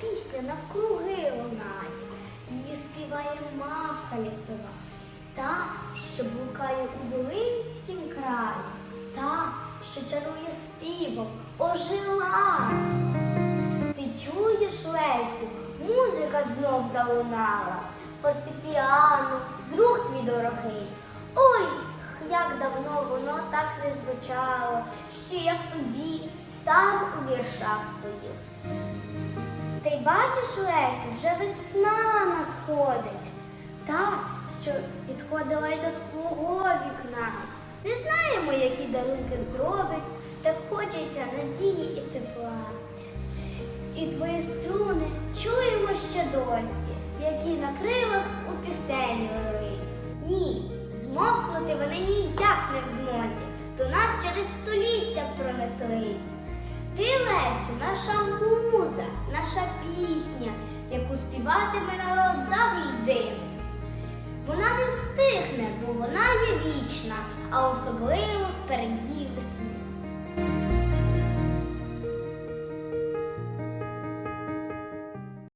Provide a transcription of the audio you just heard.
Пісня навкруги лунає. Її співає мавка лісова, та, що блукає у Волинськім краї, та, що чарує співом, ожила. Ти чуєш, Лесю, музика знов залунала, фортепіано, друг твій дорогий. Ой, як давно воно так не звучало, ще як тоді, там у віршах твоїх. Бачиш, Лесю, вже весна надходить, та, що підходила й до твого вікна. Не знаємо, які дарунки зробить, так хочеться надії і тепла. І твої струни чуємо ще досі, які на крилах у пісень лились. Ні, змовкнути вони ніяк не в змозі, до нас через століття пронеслись. Ти, Лесю, наша наша пісня, яку співатиме народ завжди. Вона не стихне, бо вона є вічна, а особливо в передній весни.